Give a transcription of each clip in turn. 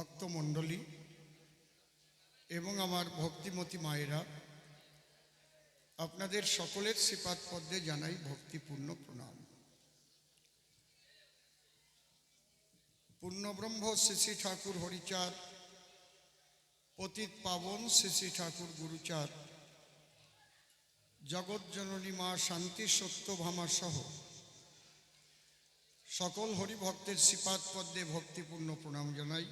ভক্তমণ্ডলী এবং আমার ভক্তিমতী মায়েরা, আপনাদের সকলের শ্রীপাদ পদ্মে জানাই ভক্তিপূর্ণ প্রণাম। পূর্ণব্রহ্ম শ্রী শ্রী ঠাকুর হরিচাঁদ, পতিত পাবন শ্রী শ্রী ঠাকুর গুরুচাঁদ জগৎজননী মা শান্তি সত্যভামা সহ সকল হরিভক্তের শ্রীপাদ পদ্মে ভক্তিপূর্ণ প্রণাম জানাই।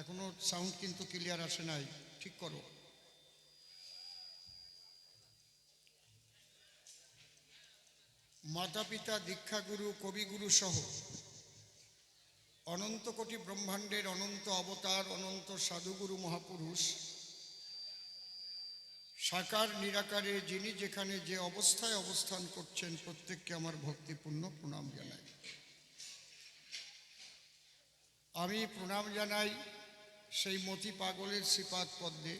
এখনও সাউন্ড কিন্তু ক্লিয়ার আসে নাই, ঠিক করো। মাতা পিতা দীক্ষাগুরু, কবিগুরু সহ অনন্ত কোটি ব্রহ্মাণ্ডের অনন্ত অবতার, অনন্ত সাধুগুরু মহাপুরুষ, সাকার নিরাকারে যিনি যেখানে যে অবস্থায় অবস্থান করছেন, প্রত্যেককে আমার ভক্তিপূর্ণ প্রণাম জানাই। আমি প্রণাম জানাই সেই মতি পাগলের শ্রীপাদ পদ্মে।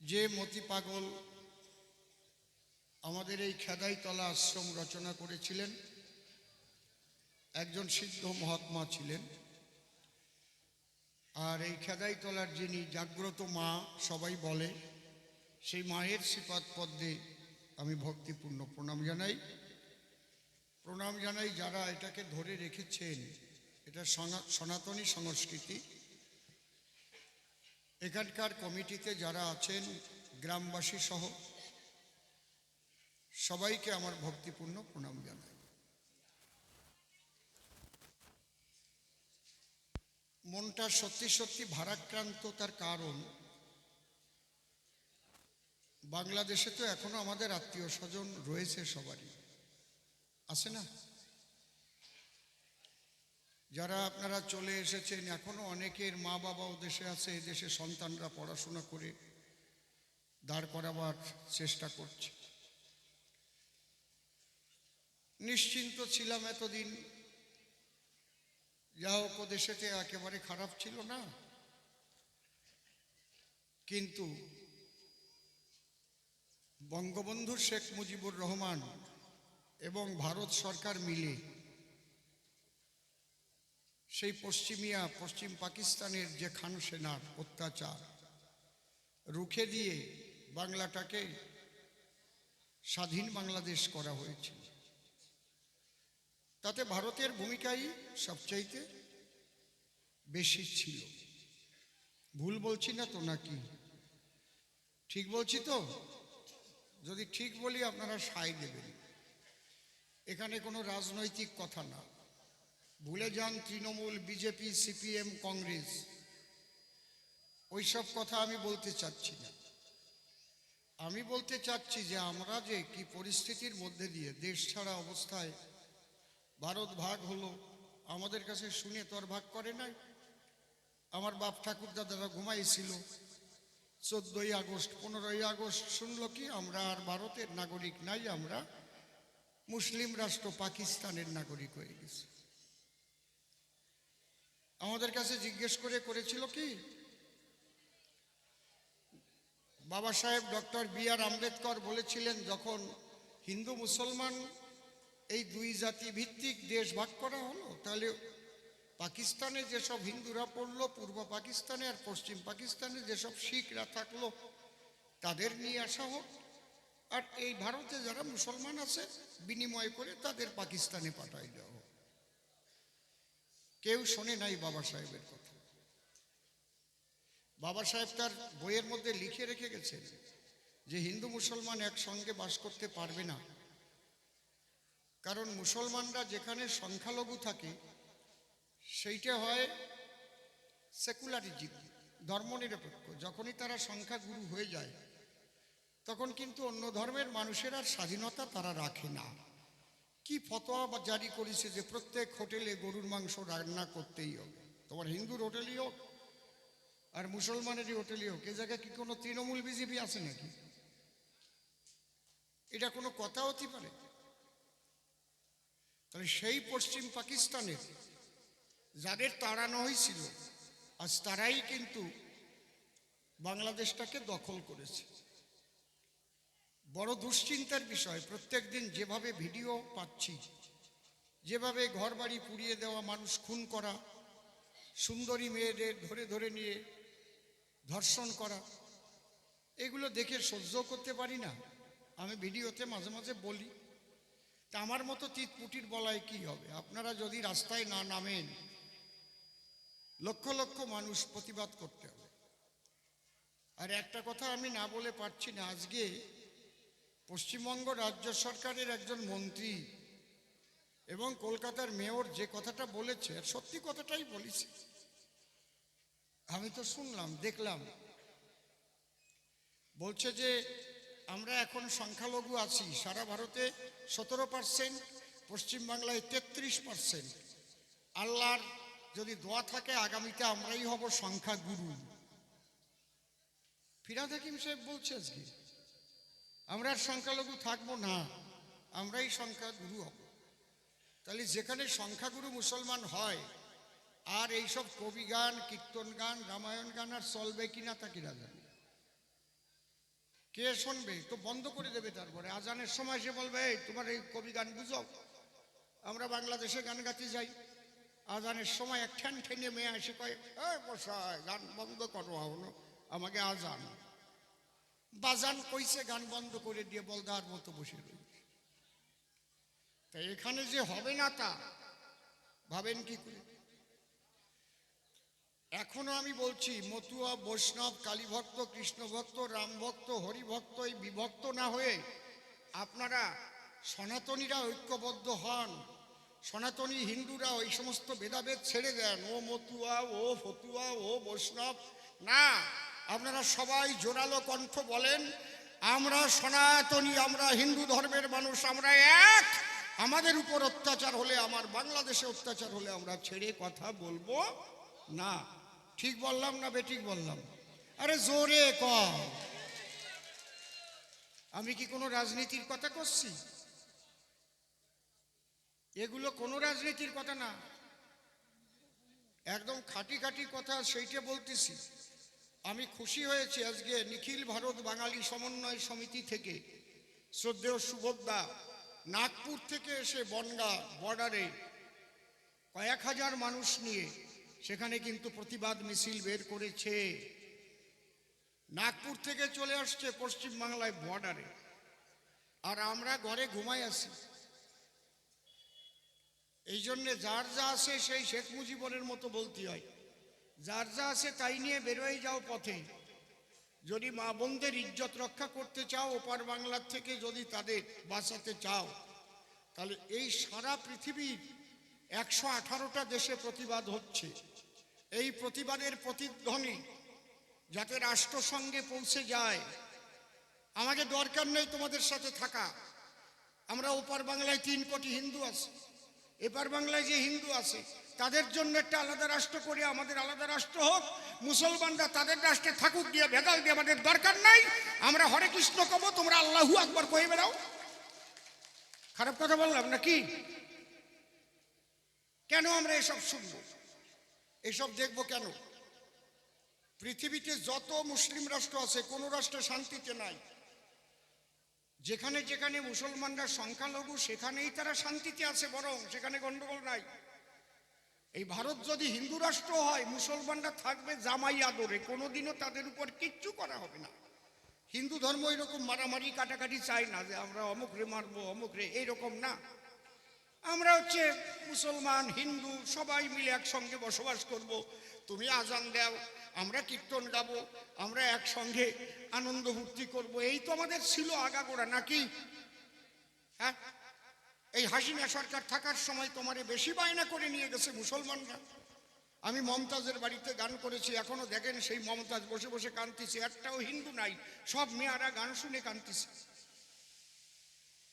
যে মতি পাগল আমাদের এই খেদাইতলা আশ্রম রচনা করেছিলেন, একজন সিদ্ধ মহাত্মা ছিলেন। আর এই খেদাইতলার যিনি জাগ্রত মা, সবাই বলে, সেই মায়ের শ্রীপাদ পদ্মে আমি ভক্তিপূর্ণ প্রণাম জানাই। প্রণাম জানাই যারা এটাকে ধরে রেখেছেন। এটা সনা- সনাতনী সংস্কৃতি। এখানকার কমিটিতে যারা আছেন, গ্রামবাসী সহ, সবাইকে আমার ভক্তিপূর্ণ প্রণাম জানাই। মনটা সত্যি সত্যি ভারাক্রান্ত তার কারণ, বাংলাদেশে তো এখনও আমাদের আত্মীয় স্বজন রয়েছে সবারই। আছে না? যারা আপনারা চলে এসেছেন, এখনও অনেকের মা বাবাও দেশে আছে দেশে সন্তানরা পড়াশোনা করে দাঁড় করাবার চেষ্টা করছে। নিশ্চিন্ত ছিলাম এতদিন। যা হোক দেশেতে একেবারে খারাপ ছিল না। কিন্তু বঙ্গবন্ধু শেখ মুজিবুর রহমান এবং ভারত সরকার মিলে সেই পশ্চিমিয়া, পশ্চিম পাকিস্তানের যে খান সেনার অত্যাচার, রুখে দিয়ে বাংলাটাকে স্বাধীন বাংলাদেশ করা হয়েছিল। তাতে ভারতের ভূমিকাই সবচাইতে বেশি ছিল। ভুল বলছি না তো নাকি? ঠিক বলছি তো? যদি ঠিক বলি, আপনারা সায় দেবেন। এখানে কোনো রাজনৈতিক কথা না। ভুলে যান তৃণমূল, বিজেপি, সিপিএম, কংগ্রেস। ওইসব কথা আমি বলতে চাচ্ছি না। আমি বলতে চাচ্ছি যে আমরা যে কি পরিস্থিতির মধ্যে দিয়ে দেশ ছাড়া অবস্থায় ভারত ভাগ হলো, আমাদের কাছে শুনে তোর ভাগ করে নাই। আমার বাপ ঠাকুর দাদারা ঘুমাইছিল। চোদ্দই আগস্ট, পনেরোই আগস্ট শুনলো কি, আমরা আর ভারতের নাগরিক নাই, আমরা মুসলিম রাষ্ট্র পাকিস্তানের নাগরিক হয়ে গেছে। আমাদের কাছে জিজ্ঞেস করে করেছিল কি? বাবা সাহেব ডক্টর বি আর আম্বেদকর বলেছিলেন, যখন হিন্দু মুসলমান এই দুই জাতি ভিত্তিক দেশ ভাগ করা হলো, তাহলে পাকিস্তানে যেসব হিন্দুরা পড়ল, পূর্ব পাকিস্তানে আর পশ্চিম পাকিস্তানে যেসব শিখরা থাকল, তাদের নিয়ে আসা হোক। আর এই ভারতে যারা মুসলমান আছে, বিনিময় করে তাদের পাকিস্তানে পাঠাই দেওয়া কেউ শোনে নাই বাবা সাহেবের কথা। বাবা সাহেব তার বইয়ের মধ্যে লিখে রেখে গেছেন যে হিন্দু মুসলমান একসঙ্গে বাস করতে পারবে না। কারণ মুসলমানরা যেখানে সংখ্যালঘু থাকে, সেইটা হয় সেকুলারিজম, ধর্মনিরপেক্ষ। যখনই তারা সংখ্যাগুরু হয়ে যায়, তখন কিন্তু অন্য ধর্মের মানুষের আর স্বাধীনতা তারা রাখে না। কি ফতোয়া বা জারি করেছে যে প্রত্যেক হোটেলে গরুর মাংস রান্না করতেই হবে? তোমার হিন্দুর হোটেলই হোক আর মুসলমানেরই হোটেলই হোক, এ জায়গায় কি কোনো তৃণমূল বিজেপি আছে নাকি? এটা কোনো কথা হতে পারে? তাহলে সেই পশ্চিম পাকিস্তানের যাদের তাড়ানো হয়েছিল আজ তারাই কিন্তু বাংলাদেশটাকে দখল করেছে। বড় দুশ্চিন্তার বিষয়। প্রত্যেক দিন যেভাবে ভিডিও পাচ্ছি, যেভাবে ঘরবাড়ি পুড়িয়ে দেওয়া, মানুষ খুন করা, সুন্দরী মেয়েদের ধরে ধরে নিয়ে ধর্ষণ করা, এগুলো দেখে সহ্য করতে পারি না। আমি ভিডিওতে মাঝে মাঝে বলি, তা আমার মতো তিতপুটির বলায় কি হবে? আপনারা যদি রাস্তায় না নামেন, লক্ষ লক্ষ মানুষ প্রতিবাদ করতে হবে। আর একটা কথা আমি না বলে পারছি না, আজকে পশ্চিমবঙ্গ রাজ্য সরকারের একজন মন্ত্রী এবং কলকাতার মেয়র যে কথাটা বলেছে সত্যি কথাটাই বলেছে। আমি তো শুনলাম, দেখলাম। বলছে যে, আমরা এখন সংখ্যালঘু আছি, সারা ভারতে সতেরো পার্সেন্ট, পশ্চিমবাংলায় তেত্রিশ পার্সেন্ট। আল্লাহর যদি দোয়া থাকে, আগামীতে আমরাই হব সংখ্যাগুরু। ফিরাদ হাকিম সাহেব বলছে আজকে আমরা সংখ্যালঘু থাকব না। আমরাই সংখ্যাগুরু হব। তাহলে যেখানে সংখ্যাগুরু মুসলমান হয় আর এইসব কবি গান কীর্তন গান রামায়ণ গান আর চলবে কিনা তা কিনা জানি। কে শুনবে? তো বন্ধ করে দেবে তারপরে। আজানের সময় সে বলবে "এই, তোমার এই কবি গান বুঝো আমরা বাংলাদেশে গান গাতে যাই। আজানের সময় এক ঠ্যান ঠেনে মেয়ে এসে কয় বসায় গান বন্ধ করো হলো আমাকে আজান। বাজান কইছে, গান বন্ধ করে দিয়ে বলদার মতো বসে রয়েছে তা এখানে যে হবে না তা, ভাবেন কি করে? এখনও আমি বলছি, মতুয়া, বৈষ্ণব, কালীভক্ত, কৃষ্ণভক্ত, রামভক্ত, হরিভক্ত, এই বিভক্ত না হয়ে আপনারা সনাতনীরা ঐক্যবদ্ধ হন, সনাতনী হিন্দুরা ওই সমস্ত ভেদাভেদ ছেড়ে দেন, ও মতুয়া, ও ফতুয়া, ও বৈষ্ণব, না। আপনারা সবাই জোরালো কণ্ঠ বলেন, আমরা সনাতনী, আমরা হিন্দু ধর্মের মানুষ, আমরা এক। আমাদের উপর অত্যাচার হলে, আমার বাংলাদেশে অত্যাচার হলে আমরা ছেড়ে কথা বলব না। ঠিক বললাম না বেঠিক বললাম? আরে জোরে ক আমি কি কোনো রাজনীতির কথা করছি? এগুলো কোনো রাজনীতির কথা না। একদম খাঁটি খাঁটি কথা সেইটা বলতেছি। আমি খুশি হয়েছি আজকে নিখিল ভারত বাঙালি সমন্বয় সমিতি থেকে শ্রদ্ধেয় সুভদ্রা নাগপুর থেকে এসে বনগা বর্ডারে কয়েক হাজার মানুষ নিয়ে সেখানে কিন্তু প্রতিবাদ মিছিল বের করেছে। নাগপুর থেকে চলে আসছে পশ্চিম বাংলায় বর্ডারে। আর আমরা ঘরে ঘুমাই আছি। এই জন্যে যার যা আছে সেই শেখ মুজিবরের মতো বলতে হয়। যার যা আছে তাই নিয়ে বেরোয় যাও পথে। যদি মা বোনদের ইজ্জত রক্ষা করতে চাও, ওপার বাংলার থেকে যদি তাদের বাঁচাতে চাও, তাহলে এই সারা পৃথিবীর একশো আঠারোটা দেশে প্রতিবাদ হচ্ছে। এই প্রতিবাদের প্রতিধ্বনি যাতে রাষ্ট্রসংঘে পৌঁছে যায়। আমাকে দরকার নেই তোমাদের সাথে থাকা। আমরা ওপার বাংলায় তিন কোটি হিন্দু আছে, এপার বাংলায় যে হিন্দু আছে তাদের জন্য একটা আলাদা রাষ্ট্র করে আমাদের আলাদা রাষ্ট্র হোক। মুসলমানরা তাদের রাষ্ট্রে থাকুক দিয়ে ভেদাল দিয়ে আমাদের দরকার নাই। আমরা হরে কৃষ্ণ কব, তোমরা আল্লাহু আকবর কয়ে বেড়াও। খারাপ কথা বললাম নাকি? কেন আমরা এসব শুনব? এসব দেখব কেন? পৃথিবীতে যত মুসলিম রাষ্ট্র আছে, কোন রাষ্ট্রে শান্তিতে নাই। যেখানে যেখানে মুসলমানরা সংখ্যালঘু, সেখানেই তারা শান্তিতে আছে বরং সেখানে গন্ডগোল নাই। এই ভারত যদি হিন্দু রাষ্ট্র হয়, মুসলমানরা থাকবে জামাই আদরে, কোনোদিনও তাদের উপর কিচ্ছু করা হবে না। হিন্দু ধর্ম এরকম মারামারি, কাটাকাটি চাই না যে আমরা অমুক রে মারবো, অমুক রে, এইরকম না। আমরা হচ্ছে মুসলমান, হিন্দু, সবাই মিলে একসঙ্গে বসবাস করব। তুমি আজান দাও, আমরা কীর্তন গাবো, আমরা একসঙ্গে আনন্দ ফুর্তি করব। এই তো আমাদের ছিল আগাগোড়া, নাকি? হ্যাঁ? এই হাসিনা সরকার থাকার সময় তোমারে বেশি বায়না করে নিয়ে গেছে মুসলমানরা। আমি মমতাজের বাড়িতে গান করেছি, এখনও দেখেন সেই মমতাজ বসে বসে কানতেছে একটাও হিন্দু নাই, সব মেয়েরা গান শুনে কানতেছে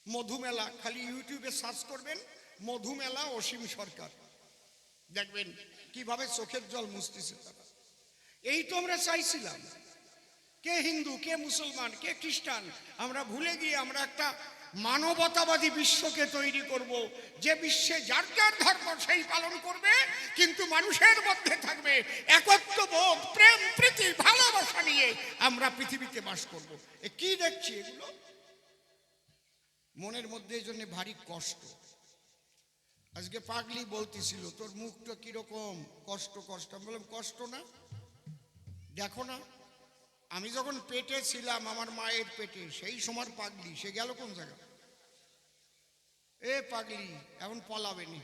মধুমেলা, খালি ইউটিউবে সার্চ করবেন, মধুমেলা অসীম সরকার। দেখবেন কীভাবে চোখের জল মুছতেছে তারা। এই তো আমরা চাইছিলাম, কে হিন্দু, কে মুসলমান, কে খ্রিস্টান, আমরা ভুলে গিয়ে আমরা একটা মানবতাবাদী বিশ্বকে তৈরি করব। যে বিশ্বে যার যার ধর্ম সেই পালন করবে, কিন্তু মানুষের মধ্যে থাকবে একত্র একত্ববোধ, প্রেম, প্রীতি, ভালোবাসা নিয়ে আমরা পৃথিবীতে বাস করব। এ কি দেখছি এগুলো? মনের মধ্যে এই জন্য ভারী কষ্ট। আজকে পাগলি বলতেছিল, তোর মুখটা কীরকম? কষ্ট কষ্ট। আমি বললাম, কষ্ট না, দেখো না। আমি যখন পেটে ছিলাম, আমার মায়ের পেটে, সেই সময় পাগলি, সে গেল কোন জায়গা? এ পাগলি, এখন পলাবে নি।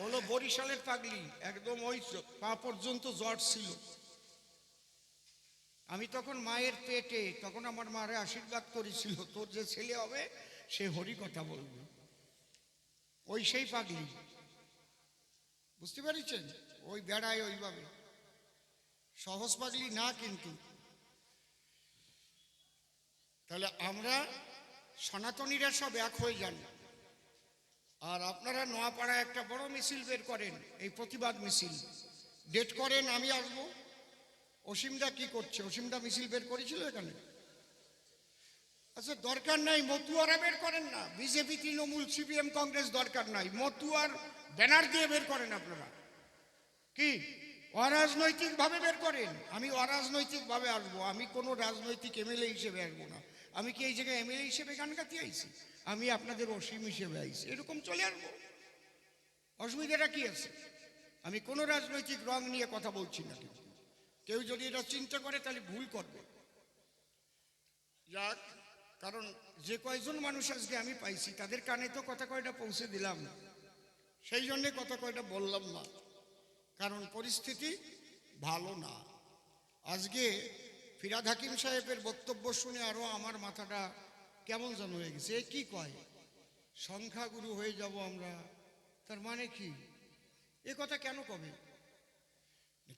হলো বরিশালের পাগলি, একদম ওই পা পর্যন্ত জ্বর ছিল। আমি তখন মায়ের পেটে, তখন আমার মারে আশীর্বাদ করেছিল, তোর যে ছেলে হবে, সে হরি কথা বলবে। ওই সেই পাগলি। বুঝতে পারছেন? ওই বেড়ায় ওইভাবে। সহজ পাগলি না কিন্তু। তাহলে আমরা সনাতনীরা সব এক হয়ে যান। আর আপনারা নোয়াপাড়ায় একটা বড় মিছিল বের করেন, এই প্রতিবাদ মিছিল। ডেট করেন, আমি আসব। অসীমদা কি করছে? অসীমদা মিছিল বের করেছিল এখানে? আচ্ছা দরকার নাই, মতুয়ারা বের করেন না। বিজেপি, তৃণমূল, সিপিএম, কংগ্রেস দরকার নাই। মতুয়ার ব্যানার দিয়ে বের করেন আপনারা। কি? অরাজনৈতিক ভাবে বের করেন। আমি অরাজনৈতিক ভাবে আসব। আমি কোনো রাজনৈতিক এমএলএ হিসেবে আসব না। আমি কি এই জায়গায় এমএলএ হিসেবে গান গাতে আইছি? আমি আপনাদের অসীম হিসেবে আইছি। এরকম চলে আসব। অসুবিধাটা কি আছে? আমি কোনো রাজনৈতিক রং নিয়ে কথা বলছি না কেউ যদি এটা চিন্তা করে, তাহলে ভুল করবে। যাক, কারণ যে কয়জন মানুষ আজকে আমি পাইছি, তাদের কানে তো কথা কয়টা পৌঁছে দিলাম। সেই জন্যে কথা কয়টা বললাম না। কারণ পরিস্থিতি ভালো না। আজকে ফিরাদ হাকিম সাহেবের বক্তব্য শুনে আরও আমার মাথাটা কেমন যেন হয়ে গেছে। এ কি কয়? সংখ্যাগুরু হয়ে যাব আমরা। তার মানে কি? এ কথা কেন কবে?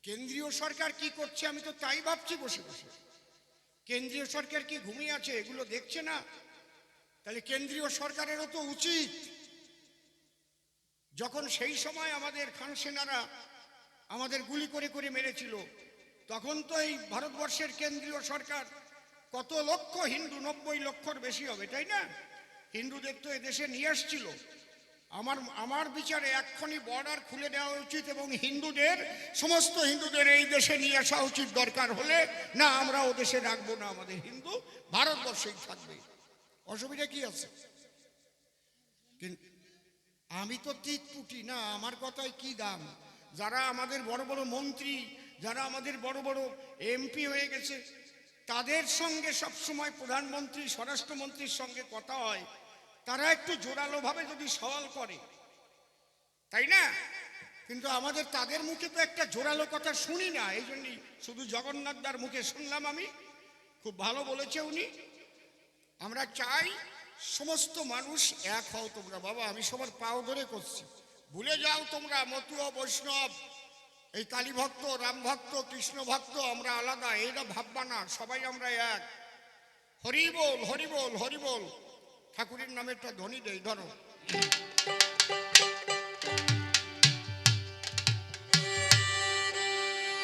কেন্দ্রীয় সরকার কি করছে আমি তো তাই ভাবছি বসে বসে। কেন্দ্রীয় সরকার কি ঘুমিয়ে আছে এগুলো দেখছে না? তাহলে কেন্দ্রীয় সরকারেরও তো উচিত। যখন সেই সময় আমাদের খান সেনারা আমাদের গুলি করে করে মেরেছিল। তখন তো এই ভারতবর্ষের কেন্দ্রীয় সরকার কত লক্ষ হিন্দু নব্বই লক্ষর বেশি হবে, তাই না? হিন্দুদের তো এদেশে নিয়ে আসছিল। আমার আমার বিচারে এক্ষুনি বর্ডার খুলে দেওয়া উচিত এবং হিন্দুদের, সমস্ত হিন্দুদের এই দেশে নিয়ে আসা উচিত দরকার হলে না আমরা ও দেশে রাখব না, আমাদের হিন্দু ভারতবর্ষেই থাকবে। অসুবিধা কি আছে? আমি তো তীত না, আমার কথায় কি দাম? যারা আমাদের বড় বড় মন্ত্রী, যারা আমাদের বড় বড় এমপি হয়ে গেছে, তাদের সঙ্গে সব সময় প্রধানমন্ত্রী, স্বরাষ্ট্রমন্ত্রীর সঙ্গে কথা হয়। তারা একটু জোরালোভাবে যদি সওয়াল করে, তাই না? কিন্তু আমাদের তাদের মুখে তো একটা জোরালো কথা শুনি না, এই জন্যই শুধু জগন্নাথদার মুখে শুনলাম আমি। খুব ভালো বলেছে উনি। আমরা চাই সমস্ত মানুষ এক হও তোমরা। বাবা, আমি সবার পাও ধরে করছি। ভুলে যাও তোমরা মতুয় বৈষ্ণব। এই কালী ভক্ত, রাম ভক্ত, কৃষ্ণ ভক্ত, আমরা আলাদা এইটা ভাববা না, সবাই আমরা এক। হরি বল হরি বল হরি বল। ঠাকুরের নামে একটা ধ্বনি দেই, ধরো।